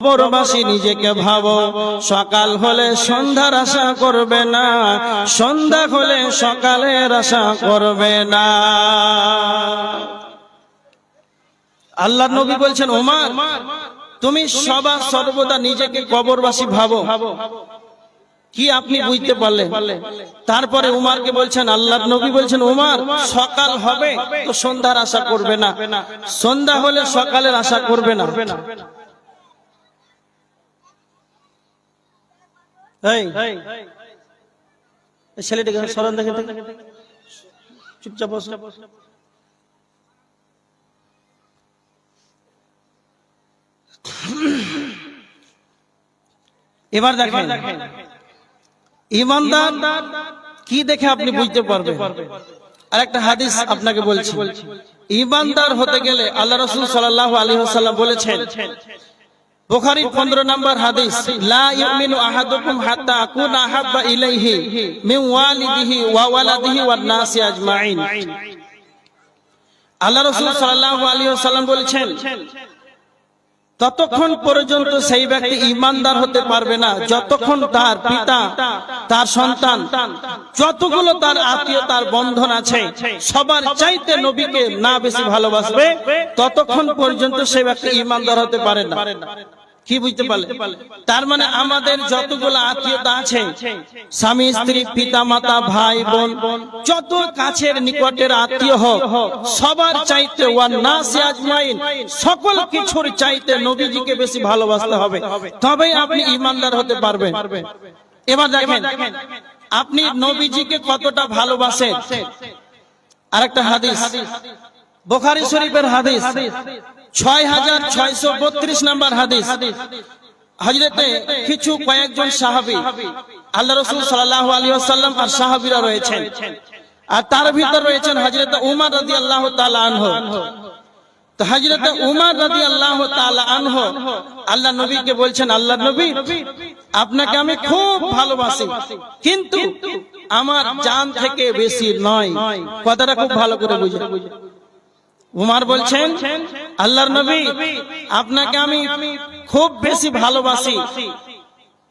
কবরবাসী নিজেকে ভাবো, সকাল হলে সন্ধ্যার আশা করবে না, সন্ধ্যা হলে সকালের আশা করবে না। আল্লাহ নবী বলছেন, ওমার, তুমি সবা সর্বদা নিজেকে কবরবাসী ভাবো। কি আপনি বুঝতে পারলেন? তারপরে উমারকে বলছেন আল্লাহ নবী বলছেন, উমার, সকাল হবে তো সন্ধ্যার আশা করবে না। সন্ধ্যা হলে সকালের আশা করবে না এই এই এবার দেখেন, ইমানদার কি দেখে আপনি বুঝতে পারবেন? আর একটা হাদিস আপনাকে বলছি। ইমানদার হতে গেলে আল্লাহ রসুল সাল্লাহ আলী বলেছেন বুখারী 15 নম্বর হাদিস। লা ইউমিনু আহাদুকুম হাত্তা আকুনা আহাব্বা ইলাইহি মিন ওয়ালিদিহি ওয়া ওয়ালাদিহি ওয়ান নাসি আজমাইন। আল্লাহ রাসূল সাল্লাল্লাহু আলাইহি ওয়াসাল্লাম বলেছেন ততক্ষণ পর্যন্ত সেই ব্যক্তি ইমানদার হতে পারবে না। যতক্ষণ তার পিতা তার সন্তান যতগুলো তার আত্মীয় তার বন্ধন আছে সবার চাইতে নবীকে না বেশি ভালোবাসবে ততক্ষণ পর্যন্ত সেই ব্যক্তি ইমানদার হতে পারে না। কি বুঝতে পারলে? তার মানে আমাদের যতগুলো আত্মীয়তা আছে, স্বামী, স্ত্রী পিতা মাতা ভাই, বোন, যত কাছের নিকটের আত্মীয় হোক, সবার চাইতে আজমাইন, সকল কিছুর চাইতে নবীজিকে বেশি ভালোবাসতে হবে। তবেই আপনি ইমানদার হতে পারবেন। এবার দেখেন, আপনি নবীজিকে কতটা ভালোবাসেন? আরেকটা হাদিস, বোখারি শরীফের হাদিস। ছয় হাজার ছয়শো বত্রিশ নম্বর হাদিস। হজরতে কিছু কয়েকজন সাহাবি, আল্লাহ রসুল সাল্লাহ আলী আসাল্লাম আর সাহাবিরা রয়েছেন। আর তার ভিতর রয়েছেন হজরত উমার রাজি আল্লাহ আনহ। তো উমার আল্লাহ আল্লাহ নবীকে বলছেন, আল্লাহ নবী, আপনাকে আমি খুব ভালোবাসি, কিন্তু আমার জান থেকে বেশি নয়। কথাটা খুব ভালো করে বুঝে উমার বলছেন আল্লাহর নবী আপনাকে আমি খুব বেশি ভালোবাসি।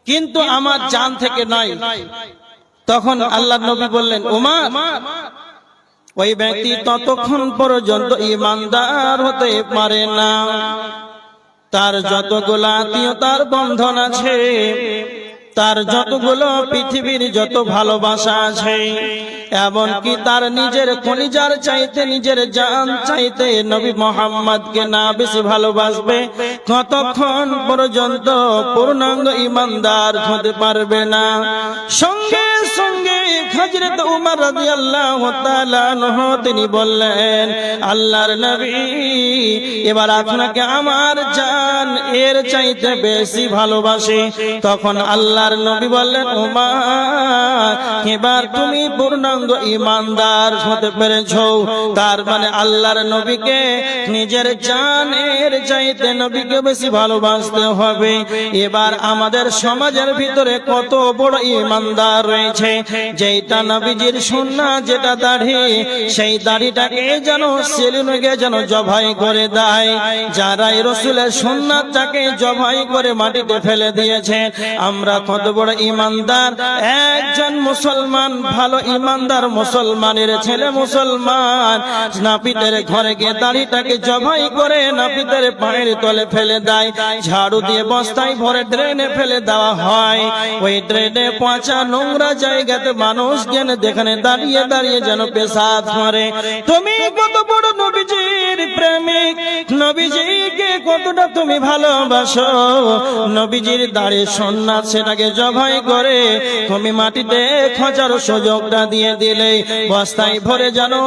কিন্তু আমার জান থেকে নয়। তখন আল্লাহর নবী বললেন উমার ওই ব্যক্তি ততক্ষণ পর্যন্ত ইমানদার হতে পারে না। তার যতগুলো আত্মীয়তার বন্ধন আছে তার যতগুলো পৃথিবীর যত ভালোবাসা আছে, এমনকি তার নিজের খনিজার চাইতে, নিজের জান চাইতে নবী মোহাম্মদকে না বেশি ভালোবাসবে, কতক্ষণ পর্যন্ত পূর্ণাঙ্গ ইমানদার হতে পারবে না। সঙ্গে সঙ্গে হজরত উমর রাদিয়াল্লাহু তাআলা আনহু, তিনি বললেন, আল্লাহর নবী, এবার আপনাকে আমার জান এর চাইতে বেশি ভালোবাসে। তখন আল্লাহর নবী বললেন, উমার, এবার তুমি পূর্ণাঙ্গ ইমানদার হতে পেরেছ। তার মানে আল্লাহর নবীকে নিজের জানের চাইতে নবীকে বেশি ভালোবাসতে হবে। এবার আমাদের সমাজের ভিতরে কত বড় ইমানদার রয়েছে যেটা নবীজির সুন্না যেটা দাড়ি, সেই দাড়িটাকে যেন সেলুনকে যেন জবাই করে দেয়। যারাই রসুলের সুন্নাতটাকে জবাই করে মাটিতে ফেলে দিয়েছে, আমরা কত বড় ইমানদার। একজন মুসলমান, ভালো ইমানদার মুসলমানের ছেলে মুসলমান, নাপিতের ঘরে গিয়ে দাড়িটাকে জবাই করে নাপিতের পায়ের তলে ফেলে দেয়। ঝাড়ু দিয়ে বস্তায় ভরে ড্রেনে ফেলে দেওয়া হয়। ওই ড্রেনে পচা নোংরা জায়গাতে মানুষ যেন যেখানে দাঁড়িয়ে দাঁড়িয়ে যেন পেশাব মারে তুমি কত বড় নবীজির প্রেমিক। নবীজিকে কতটা তুমি ভালোবাসো, নবীজির দাঁড়িয়ে সন্ন্যাস সেটাকে জবাই করে তুমি মাটিতে খোঁচার সুযোগটা দিয়ে দিলে। বস্তায় ভরে জানো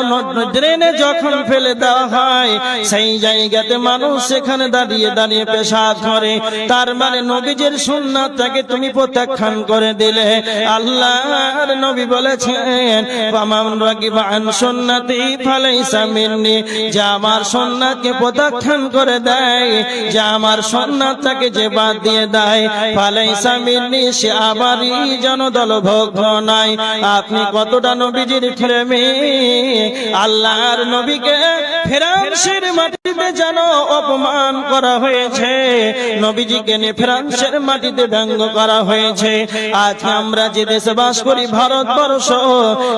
ড্রেনে যখন ফেলে দেওয়া হয়, সেই জায়গাতে মানুষ সেখানে দাঁড়িয়ে দাঁড়িয়ে পেশাব করে। তার মানে নবীজির সুন্নাতটাকে তুমি প্রত্যাখ্যান করে দিলে। আল্লাহর নবী বলেছেন পামান রাগিবা আন সুন্নতি ফালাইসা যা আমার সুন্নাতকে প্রত্যাখ্যান করে দেয় যা আমার সুন্নাতটাকে যে বাদ দিয়ে দেয়। ফালাইসা মিন্নি, সে আবারই যেন ভগব নাই আপনি কতটা নবীজির প্রেমী? আল্লাহর নবীকে ফেরার মাটি মাটিতে যেন অপমান করা হয়েছে। নবীজিকে নিয়ে ফ্রান্সের মাটিতে ব্যঙ্গ করা হয়েছে। আজ আমরা যে দেশে বাস করি, ভারতবর্ষ,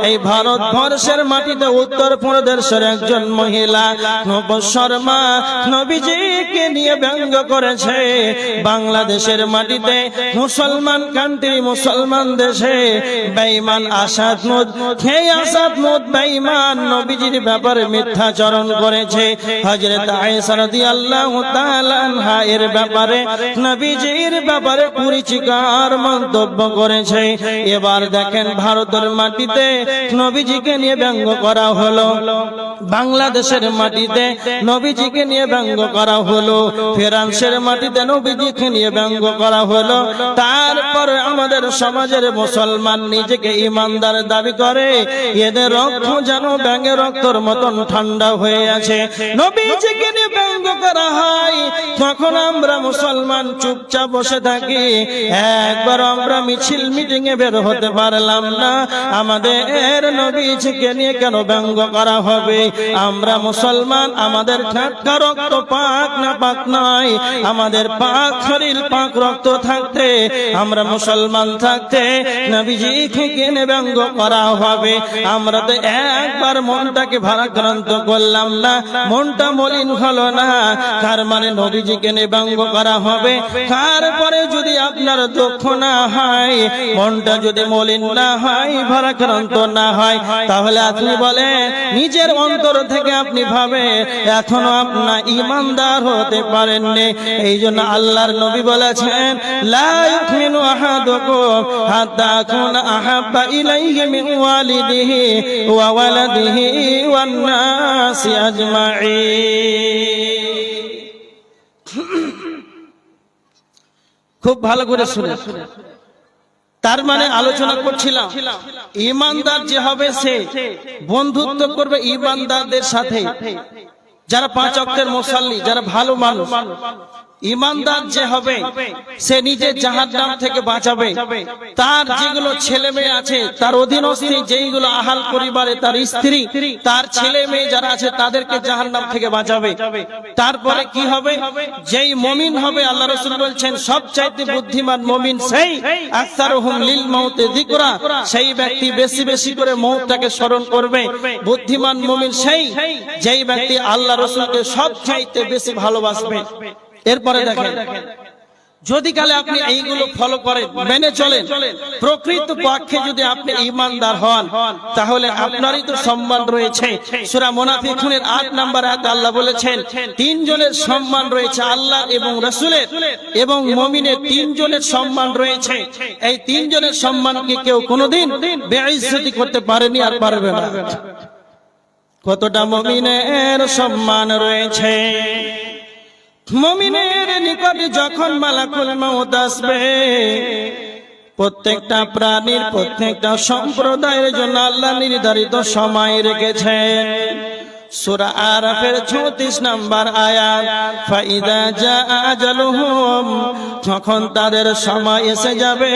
এই ভারতবর্ষের মাটিতে উত্তর প্রদেশের একজন মহিলা, নব শর্মা, নবীজিকে নিয়ে ব্যঙ্গ করেছে। বাংলাদেশের মাটিতে মুসলমান কান্ট্রি মুসলমান দেশে বেঈমান আসাদ মুদ হে আসাদ মুদ বেঈমান নবীজির ব্যাপারে মিথ্যাচরণ করেছে। হযরত এর ব্যাপারে ব্যাপারে পরিচিকার মন্তব্য করেছে। এবার দেখেন ভারতের মাটিতে নবীজিকে নিয়ে ব্যঙ্গ করা হলো। বাংলাদেশের মাটিতে নবীজিকে নিয়ে ব্যঙ্গ করা হলো। ফ্রান্সের মাটিতে নবীজিকে নিয়ে ব্যঙ্গ করা হলো। তারপরে আমাদের সমাজের মুসলমান নিজেকে ইমানদার দাবি করে। এদের রক্ত যেন ব্যাঙের রক্তর মতন ঠান্ডা হয়ে আছে। নবীজিকে নিয়ে ব্যঙ্গ করা হয়। তখন আমরা মুসলমান চুপচাপ বসে থাকি। একবার আমরা মিছিল মিটিং এ বের হতে পারলাম না। আমাদের নবীজিকে নিয়ে কেন ব্যঙ্গ করা হবে? আমরা মুসলমান, আমাদের ঠাট্টা রক্ত পাক না পাক নয়, আমাদের পাক শরীর, পাক রক্ত থাকতে, আমরা মুসলমান থাকতে নবীজিকে কেনে ব্যঙ্গ করা হবে। আমরা তো একবার মনটাকে ভারাক্রান্ত করলাম না, মনটা মলিন হলো না, তার মানে নবীজিকে নিয়ে ব্যঙ্গ করা হবে। তারপরে যদি আপনার দুঃখ না হয়, মনটা যদি মলিন না হয়, ভারাক্রান্ত না হয়, তাহলে আপনি বলেন, নিজের অন্তর থেকে আপনি ভাবে, এখনও আপনার ইমানদার হতে পারেননি। এই জন্য আল্লাহর নবী বলেছেন ওয়া খুব ভালো করে শুনে। তার মানে আলোচনা করছিলাম। ইমানদার যে হবে সে বন্ধুত্ব করবে ইমানদারদের সাথে। যারা পাঁচ অক্টের মশাল্লি যারা ভালো মানুষ। ইমানদার যে হবে সে নিজে জাহাজ নাম থেকে বাঁচাবে। তার যেগুলো ছেলে মেয়ে আছে তার অধীনস্থী যেইগুলো আহাল পরিবারে তার স্ত্রী তার ছেলে মেয়ে যারা আছে তাদেরকে জাহান নাম থেকে বাঁচাবে। তারপরে কি হবে? যেই মমিন হবে আল্লাহ রসুল বলছেন সব চাইতে বুদ্ধিমান মমিন সেই আক্তারহুম লিল মাউতে যিকরা সেই ব্যক্তি বেশি বেশি করে মৌতটাকে স্মরণ করবে। বুদ্ধিমান মমিন সেই যেই ব্যক্তি আল্লাহ রসুলকে সব চাইতে বেশি ভালোবাসবে এরপরে দেখেন যদি কালে আপনি এইগুলো ফলো করেন মেনে চলেন প্রকৃত পক্ষে যদি আপনি ইমানদার হন তাহলে আপনারই তো সম্মান রয়েছে। সূরা মুনাফিকুনের 8 নাম্বার আয়াত আল্লাহ বলেছেন তিনজনের সম্মান রয়েছে আল্লাহ এবং রসুলের এবং মমিনের তিনজনের সম্মান রয়েছে। এই তিনজনের সম্মানকে কেউ কোনোদিন বেইজ্জতি করতে পারেনি আর পারবে না। কতটা মমিনের সম্মান রয়েছে। মমিনের নিকটে যখন মালাকুল মউত আসবে, প্রত্যেকটা প্রাণীর, প্রত্যেকটা সম্প্রদায়ের জন্য আল্লাহ নির্ধারিত সময় রেখেছেন। সুরা আরাফের 34 নাম্বার আয়াত ফাইদা জা আজালুহুম যখন তাদের সময় এসে যাবে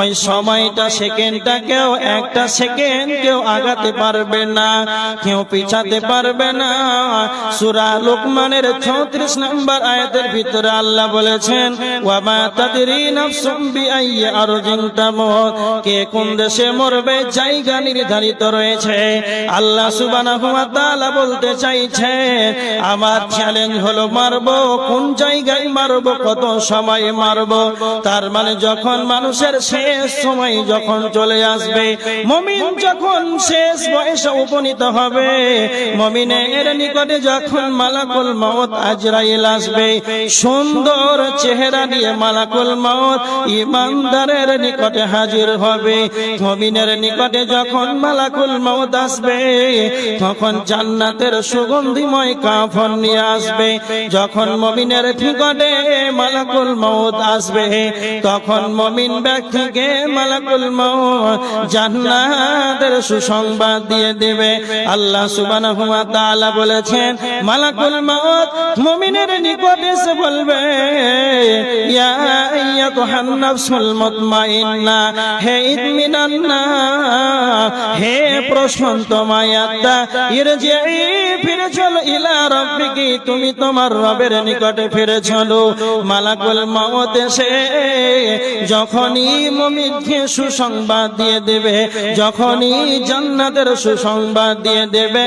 ওই সময়টা সেকেন্ডটা কেউ একটা সেকেন্ড কেউ আগাতে পারবে না, কেউ পিছাতে পারবে না। সূরা লোকমানের 34 নাম্বার আয়াতের ভিতরে আল্লাহ বলেছেন ওয়া মা তাদরি নাফসুম বিআইয়ি আরজিন তামুত। কে কোন দেশে মরবে, জায়গা নির্ধারিত রয়েছে। আল্লাহ ওয়া বলতে চাইছে আমার চ্যালেঞ্জ হলো মারবো, কোন জায়গায় মারবো, কত সময় মারবো। তার মানে যখন মানুষের শেষ সময় যখন চলে আসবে, মমিন যখন শেষ বয়সে উপনীত হবে, মমিনের নিকটে যখন মালাকুল মাউত আজরাইল আসবে, সুন্দর চেহারা নিয়ে মালাকুল মত ইমানদারের নিকটে হাজির হবে। মমিনের নিকটে যখন মালাকুল মত আসবে, তখন জান্নাতের সুগন্ধিময় কাফন নিয়ে আসবে। যখন মমিনের নিকটে মালাকুল মউত আসবে, তখন মমিন ব্যক্তিকে মালাকুল মউত জান্নাতের সুসংবাদ দিয়ে দেবে। আল্লাহ সুবহানাহু ওয়া তাআলা বলেছেন, মালাকুল মউত মমিনের নিকটে এসে বলবে, ইয়া আইয়াতুহান নাফসুল মুতমাইন্না, হে ইতমিনান্না, হে প্রশান্ত মায়াত্তা ইরজিই ফিরে চলো। ইলা রাব্বিকি, তুমি তোমার রবের নিকটে ফিরে চলো মালাকুল এসে যখনই মুমিনকে সুসংবাদ দিয়ে দেবে, যখনই জান্নাতের সুসংবাদ দিয়ে দেবে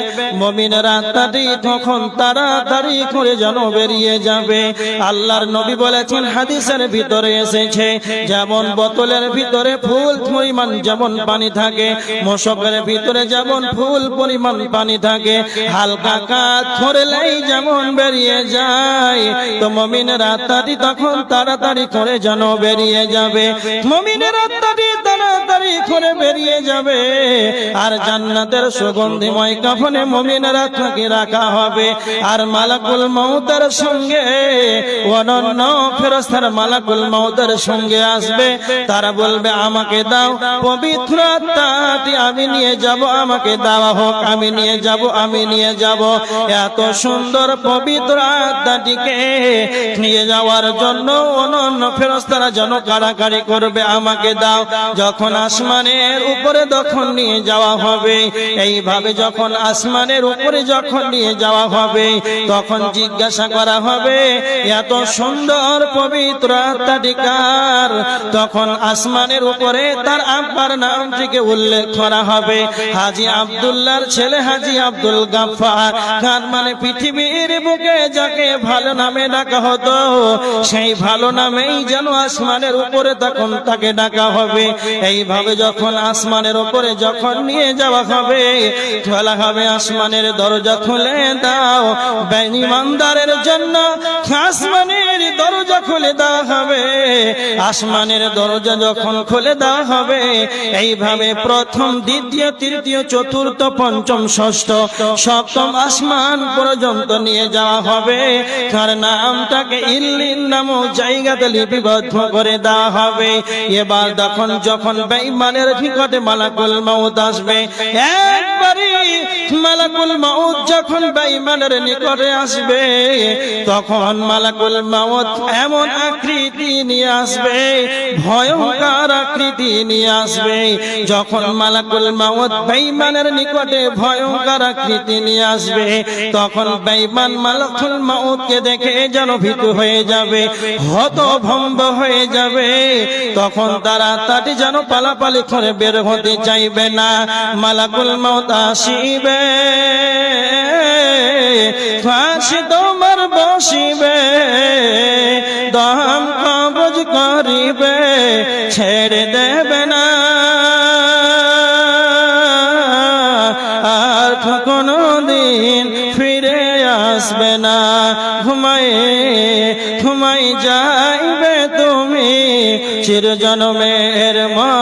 তখন তাড়াতাড়ি করে যেন বেরিয়ে যাবে। আল্লাহর নবী বলেছেন, হাদিসের ভিতরে এসেছে, যেমন বোতলের ভিতরে ফুল পরিমাণ যেমন পানি থাকে, মশকের ভিতরে যেমন ফুল পরিমাণ পানি থাকে, হালকা যেমন বেরিয়ে যায়, তো মমিনের আত্মাটি তখন তাড়াতাড়ি করে যেন বেরিয়ে যাবে। মমিনের আত্মাটি তাড়াতাড়ি করে বেরিয়ে যাবে, আর জান্নাতের সুগন্ধিময় মমিনের আত্মাকে রাখা হবে। আর মালাকুল মৌতের সঙ্গে অনন্য ফেরস্তার মালাকুল মৌতের সঙ্গে আসবে। তারা বলবে, আমাকে দাও, পবিত্র আত্মাটি আমি নিয়ে যাব, আমাকে দেওয়া হোক, আমি নিয়ে যাব, আমি নিয়ে যাব। এত সুন্দর পবিত্র আত্মাটিকে নিয়ে যাওয়ার জন্য অনন্য ফেরস্তারা যেন কারাকারি করবে, আমাকে দাও। যখন আসমানের উপরে তখন নিয়ে যাওয়া হবে, এইভাবে যখন আসমানের উপরে যখন নিয়ে যাওয়া হবে, তখন জিজ্ঞাসা করা হবে, এত সুন্দর পবিত্র আত্মাটিকার। তখন আসমানের উপরে তার আব্বার নামটিকে উল্লেখ করা হবে, হাজি আব্দুল্লাহর ছেলে হাজি আব্দুল গাফার তার মানে পৃথিবীর বুকে যাকে ভালো নামে ডাকা হতো, সেই ভালো নামেই যেন আসমানের উপরে তখন তাকে ডাকা হবে। এইভাবে যখন আসমানের উপরে যখন নিয়ে যাওয়া হবে, ঠেলা হবে আসমানের দরজা খুলে দাও। বেঈমানদারের জন্য আসমানে খুলে দেওয়া হবে। আসমানের দরজা যখন খুলে দেওয়া হবে, এইভাবে প্রথম, দ্বিতীয়, তৃতীয়, চতুর্থ, পঞ্চম, ষষ্ঠ, সপ্তম আসমান পর্যন্ত নিয়ে যাওয়া হবে। তার নামটাকে ইল্লিন নামক জায়গাতে লিপিবদ্ধ করে দেওয়া হবে। এবার তখন যখন বেঈমানের নিকটে মালাকুল মাউত আসবে, একবারই মালাকুল মাউত যখন বেঈমানের নিকটে আসবে, তখন মালাকুল মাউত এমন আকৃতি নিয়ে আসবে, ভয়ঙ্কর আকৃতি নিয়ে আসবে। যখন মালাকুল মাউত বেঈমানের নিকটে ভয়ঙ্কর আকৃতি নিয়ে আসবে, তখন বেঈমান মালাকুল মাউতকে দেখে যেন ভীত হয়ে যাবে, হতভম্ব হয়ে যাবে। তখন তারা তাটি যেন পালাপালি করে বের হতে চাইবে না। মালাকুল মাউত আসিবে ফাঁসি তোমার বসিবে, দম কবজ করিবে, ছেড়ে দেবে না। আর কোনো দিন ফিরে আসবে না। ঘুমায়ে ঘুমাই যাইবে তুমি, চিরজনমের আর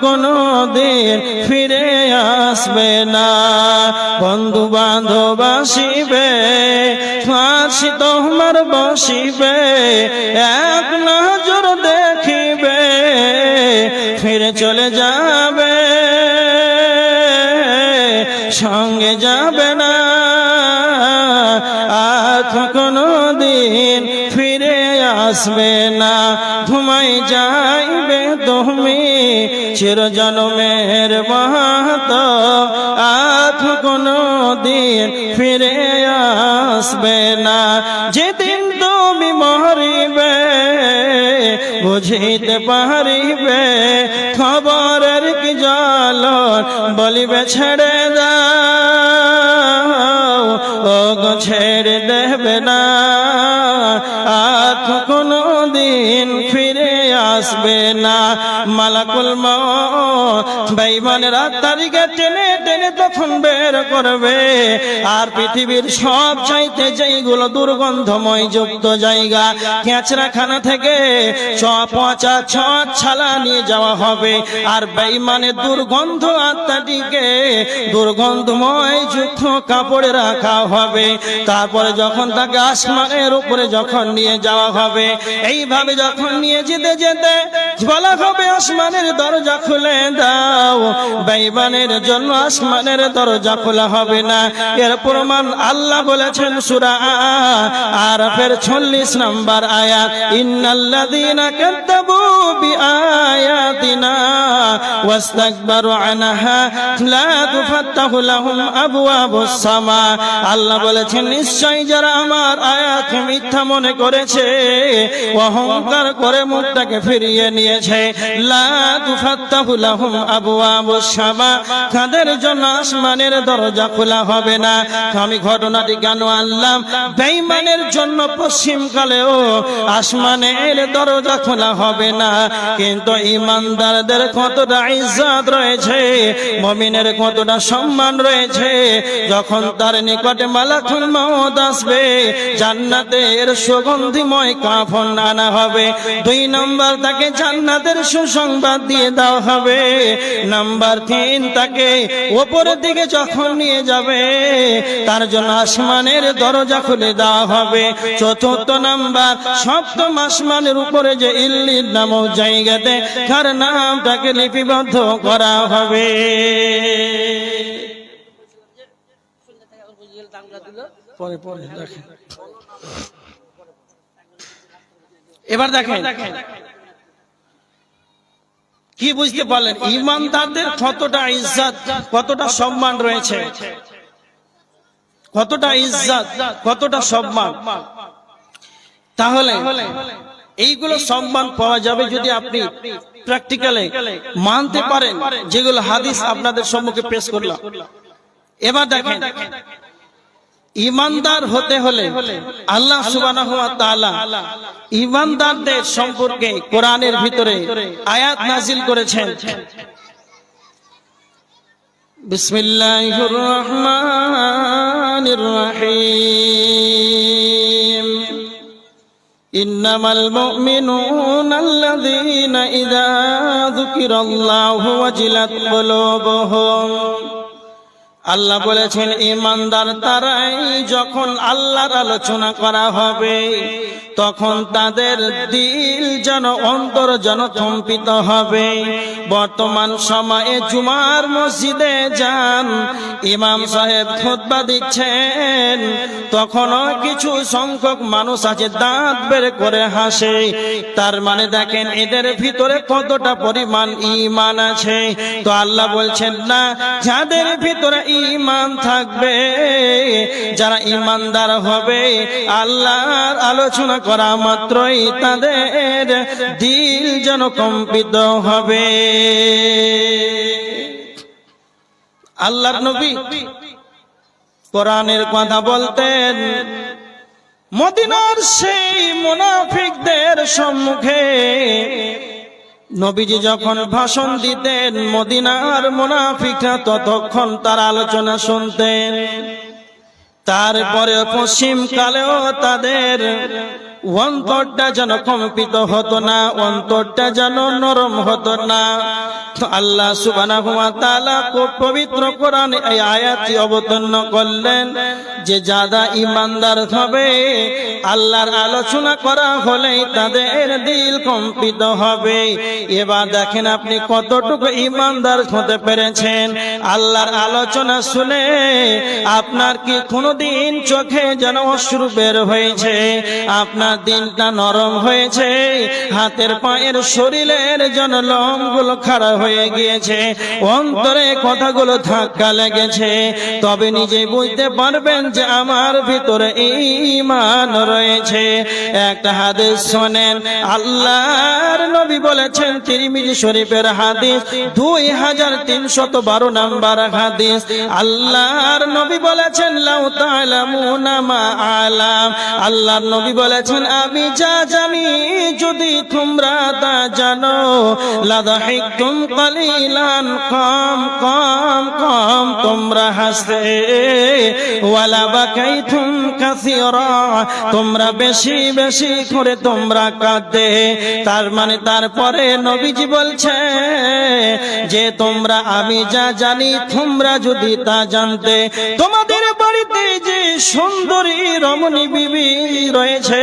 কোনো দিন ফিরে আসবে না। বন্ধু বান্ধব আসিবে, ফাঁসি তোমার বসিবে, এক নজর দেখিবে, ফিরে চলে যাবে, সঙ্গে যাবে না। আর কোনো দিন ফিরে আসবে না। ঘুমাই তুমি চিরজনমের মাহাত আজ কোনো দিন ফিরে আসবে না। যেদিন তুমি মরিবে, বুঝিতে পারিবে, খবরের কি জল বলিবে, ছেড়ে দাও ও ছেড়ে দেবে না। আর কোনো দিন ফিরে আসবে না। মালাকুল বেইমানের তখন বের করবে। আর পৃথিবীর সব চাইতে যেইগুলো দুর্গন্ধময় যুক্ত জায়গা খেঁচড়াখানা থেকে ছ পচা ছালা নিয়ে যাওয়া হবে। আর বেঈমানের দুর্গন্ধ আত্মাটিকে দুর্গন্ধময় যুক্ত কাপড়ে রাখা হবে। তারপরে যখন তাকে আসমানের উপরে যখন নিয়ে যাওয়া হবে, এইভাবে যখন নিয়ে যেতে যেতে বলা হবে, আসমানের দরজা খুলে দাও। বেইমানের জন্য আসমানের দরজা খোলা হবে না। এর প্রমাণ আল্লাহ বলেছেন সূরা আর ফের 40 নাম্বার আয়াত, ইন্নাল্লাযীনা কাযযাবু বিআয়াতিনা আল্লাহ বলেছেন, নিশ্চয়ই যারা আমার আয়াত মিথ্যা মনে করেছে, অহংকার করে মুখটাকে ফিরিয়ে নিয়েছে, লা তুফাত্তাহু লাহুম আবওয়াবুস সামা। তাদের জন্য আসমানের দরজা খোলা হবে না। আমি ঘটনাটি কেন আনলাম? বেঈমানের জন্য পশ্চিম কালেও আসমানের দরজা খোলা হবে না। কিন্তু ইমানদারদের কতটা ইজ্জত রয়েছে, মমিনের কতটা সম্মান রয়েছে, যখন তার নিকটে মালাকুল মাউত আসবে, জান্নাতের সুগন্ধিময় কাফন আনা হবে। দুই নম্বর তাকে জান্নাতের সুসংবাদ দিয়ে দেওয়া হবে। নাম্বার তিন তাকে ওপরের দিকে যখন নিয়ে যাবে, তার জন্য আসমানের দরজা খুলে দেওয়া হবে। চতুর্থ নাম্বার, সপ্তম আসমানের উপরে যে ইল্লির নামক জায়গাতে তার নামটাকে লিপিবদ্ধ করা হবে। এবার দেখেন। কি বুঝতে পারলেন? ইমানদারদের কতটা ইজ্জত, কতটা সম্মান রয়েছে? কতটা ইজ্জত, কতটা সম্মান? তাহলে এইগুলো সম্মান পাওয়া যাবে যদি আপনি প্র্যাকটিক্যালে মানতে পারেন, যেগুলো হাদিস আপনাদের সম্মুখে পেশ করলাম। এবার দেখেন ইমানদার হতে হলে আল্লাহ সুবাহ ইমানদারদের সম্পর্কে কোরআনের ভিতরে আয়াত নাজিল করেছেন। বিসমিল্লাহ রহমানির রহিম। ইন্নামাল মুমিনুনা আল্লাযীনা আল্লাহ বলেছেন ইমানদার তারাই যখন আল্লাহর আলোচনা করা হবে তখন তাদের দিল যেন অন্তর যেন কম্পিত হবে। বর্তমান সময়ে জুমার মসজিদে যান ইমাম সাহেব খুতবা দিচ্ছেন তখনও কিছু সংখ্যক মানুষ আছে দাঁত বের করে হাসে। তার মানে দেখেন এদের ভিতরে কতটা পরিমাণ ইমান আছে। তো আল্লাহ বলছেন না যাদের ভিতরে ইমান থাকবে, যারা ইমানদার হবে, আল্লাহর আলোচনা করা মাত্রই তাদের দিল যেন কম্পিত হবে। আল্লাহর নবী কোরআনের কথা বলতেন, মদিনার সেই মুনাফিকদের সম্মুখে নবীজি যখন ভাষণ দিতেন মদিনার মুনাফিকরা ততক্ষণ তার আলোচনা শুনতেন। তারপরে পশ্চিমকালেও তাদের অন্তরটা যেন কম্পিত হতো না, অন্তরটা যেন নরম হতো না। আল্লাহ সুবহানাহু ওয়া তাআলা খুব পবিত্র কোরআন এই আয়াতটি অবতীর্ণ করলেন যে যারা ইমানদার হবে, আল্লাহর আলোচনা করা হলেই তাদের দিল কম্পিত হবে। এবার দেখেন আপনি কতটুকু ইমানদার হতে পেরেছেন। আল্লাহর আলোচনা শুনে আপনার কি কোনোদিন চোখে যেন অশ্রু বের হয়েছে? আপনার দিনটা নরম হয়েছে, হাতের পায়ের শরীরের যেন লোমগুলো খাড়া হয়ে গিয়েছে, অন্তরে কথাগুলো ধাক্কা লেগেছে। তবে নিজে বুঝতে পারবেন যে আমার ভিতরে ঈমান রয়েছে। একটা হাদিস শোনেন, আল্লাহর নবী বলেছেন, তিরমিজি শরীফের হাদিস দুই হাজার তিনশত বারো নাম্বার হাদিস। আল্লাহর নবী বলেছেন, লাউ তাআলামুনা মা আলাম। আল্লাহর নবী বলেছেন বলেছেন আমি যা জানি, যদি তোমরা তা জানো, লাদাহিকুম কালিলান, কম কম কম, তোমরা হাসতে, ওয়ালা বাকাইতুম কাসীরা, তোমরা বেশি বেশি করে তোমরা কাঁদতে। তার মানে তারপরে নবীজি বলছে যে, তোমরা আমি যা জানি, তোমরা যদি তা জানতে। তোমাদের সুন্দরী রমণী বিবি রয়েছে।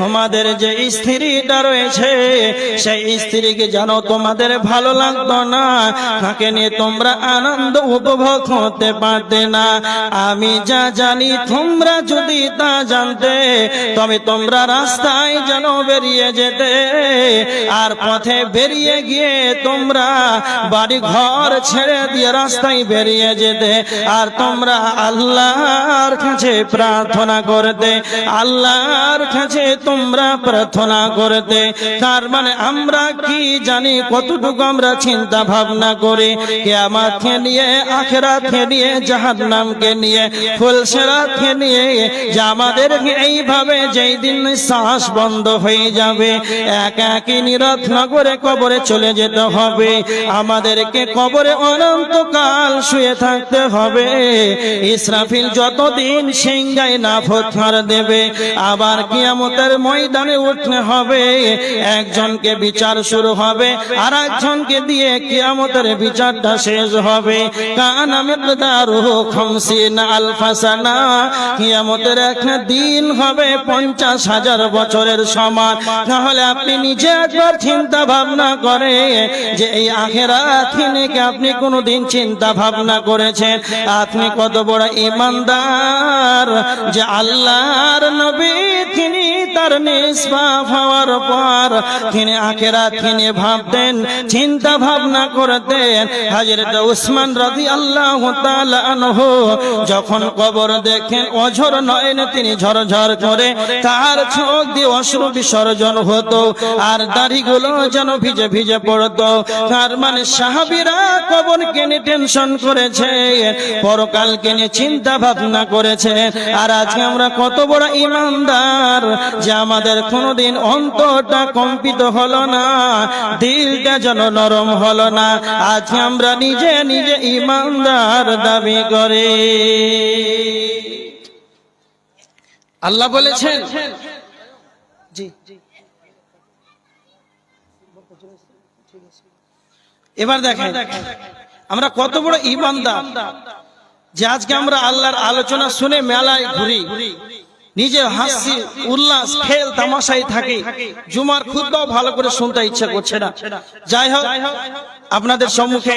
তোমাদের যে স্ত্রীটা রয়েছে, সেই স্ত্রীকে জানো তোমাদের ভালো লাগতো না, তাকে নিয়ে তোমরা আনন্দ উপভোগ করতে পারতে না। আমি যা জানি তোমরা যদি তা জানতে, তবে তোমরা রাস্তায় যেন বেরিয়ে যেতে, আর পথে বেরিয়ে গিয়ে তোমরা বাড়ি ঘর ছেড়ে দিয়ে রাস্তায় বেরিয়ে যেতে, আর তোমরা আল্লাহর কাছে প্রার্থনা করতে, আল্লাহর কাছে তোমরা প্রার্থনা করতে। তার মানে আমরা কি জানি, কতটুকু আমরা চিন্তা ভাবনা করি কে আমাকে নিয়ে, আখেরাতকে নিয়ে, জাহান্নামকে নিয়ে, ফুলসেরাতকে নিয়ে, যে আমাদের এইভাবে যেই দিন শ্বাস বন্ধ হয়ে যাবে, এক একই নিরত নগরে কবরে চলে যেতে হবে। আমাদেরকে কবরে অনন্তকাল শুয়ে থাকতে হবে। ইসরাফিল যতদিন সিংগায় না ফোথার দেবে? আবার কিয়ামতের ময়দানে উঠতে হবে। একজনকে বিচার শুরু হবে আর একজনকে দিয়ে কিয়ামতের বিচারটা শেষ হবে। কান আলফাসানা। কিয়ামতের একটা দিন হবে পঞ্চাশ হাজার বছরের সমান। তাহলে আপনি নিজে একবার চিন্তা ভাবনা করে যে এই আখেরাত নিয়ে আপনি কোনোদিন চিন্তা ভাবনা করেছেন? আপনি কত বড় ইমানদার? আল্লাহর নবী তিনি তার নিষ্পাপ হওয়ার পর তিনি আখেরাত তিনি ভাবতেন, চিন্তা ভাবনা করতেন। হাজরত উসমান রাজি আল্লাহ যখন কবর দেখেন অঝর নয়ন তিনি ঝরঝর করে তার চোখ দিয়ে অশ্রু বিসর্জন হতো আর দাড়িগুলো যেন ভিজে ভিজে পড়তো। তার মানে সাহাবিরা কবরকে নিয়ে টেনশন করেছে, পরকালকে নিয়ে চিন্তা ভাবনা করেছে। আর আজকে আমরা কত বড় ইমানদার যে আমাদের কোনোদিন অন্তরটা কম্পিত হলো না দিলটা যেন নরম হলো না। আজকে আমরা নিজে নিজে ইমানদার দাবি করে। আল্লাহ বলেছেন জি। এবার দেখেন আমরা কত বড় ইমানদার যে আজকে আমরা আল্লাহর আলোচনা শুনে মেলায় ঘুরি। নিজে হাসি উল্লাস খেল তামাশাই থাকে। জুমার খুদ্াও ভালো করে শুনতে ইচ্ছা করছে না। যাই হোক। আপনাদের সম্মুখে